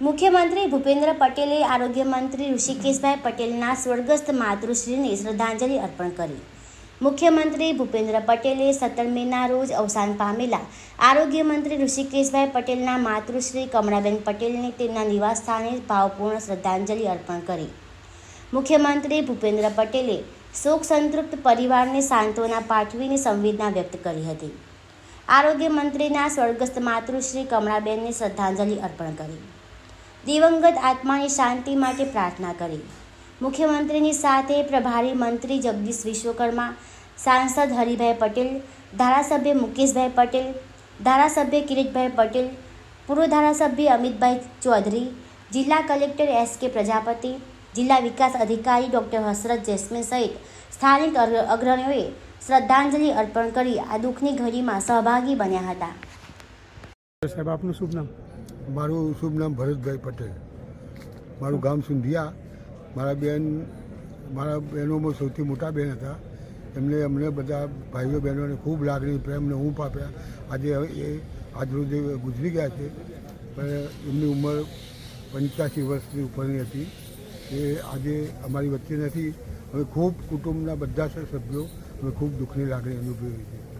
મુખ્યમંત્રી ભૂપેન્દ્ર પટેલે આરોગ્ય મંત્રી ઋષિકેશભાઈ પટેલના સ્વર્ગસ્થ માતૃશ્રીને શ્રદ્ધાંજલિ અર્પણ કરી. મુખ્યમંત્રી ભૂપેન્દ્ર પટેલે સત્તર મેના રોજ અવસાન પામેલા આરોગ્ય મંત્રી ઋષિકેશભાઈ પટેલના માતૃશ્રી કમળાબેન પટેલને તેમના નિવાસસ્થાને ભાવપૂર્ણ શ્રદ્ધાંજલિ અર્પણ કરી. મુખ્યમંત્રી ભૂપેન્દ્ર પટેલે શોક સંતૃપ્ત પરિવારને સાંત્વના પાઠવીને સંવેદના વ્યક્ત કરી હતી. આરોગ્ય મંત્રીના સ્વર્ગસ્થ માતૃશ્રી કમળાબેનને શ્રદ્ધાંજલિ અર્પણ કરી. દિવંગત આત્માની શાંતિ માટે પ્રાર્થના કરી. મુખ્યમંત્રીની સાથે પ્રભારી મંત્રી જગદીશ વિશ્વકર્મા, સાંસદ હરિભાઈ પટેલ, ધારાસભ્ય મુકેશભાઈ પટેલ, ધારાસભ્ય કિરીટભાઈ પટેલ, પૂર્વ ધારાસભ્ય અમિતભાઈ ચૌધરી, જિલ્લા કલેક્ટર એસ કે પ્રજાપતિ, જિલ્લા વિકાસ અધિકારી ડૉક્ટર હસરત જેસ્મીન સહિત સ્થાનિક અગ્રણીઓએ શ્રદ્ધાંજલિ અર્પણ કરી આ દુઃખની ઘડીમાં સહભાગી બન્યા હતા. સાહેબ, આપનું શુભ નામ? મારું શુભ નામ ભરતભાઈ પટેલ. મારું ગામ સુંધિયા. મારા બેન, મારા બહેનોમાં સૌથી મોટા બેન હતા. એમને, અમને બધા ભાઈઓ બહેનોને ખૂબ લાગણી પ્રેમને ઊંપ આપ્યા. આજે એ આજરોજ ગુજરી ગયા છે. પણ એમની ઉંમર પંચ્યાસી વર્ષની ઉપરની હતી. એ આજે અમારી વચ્ચે નથી. અમે ખૂબ કુટુંબના બધા સભ્યો અમે ખૂબ દુઃખની લાગણી અનુભવી છે.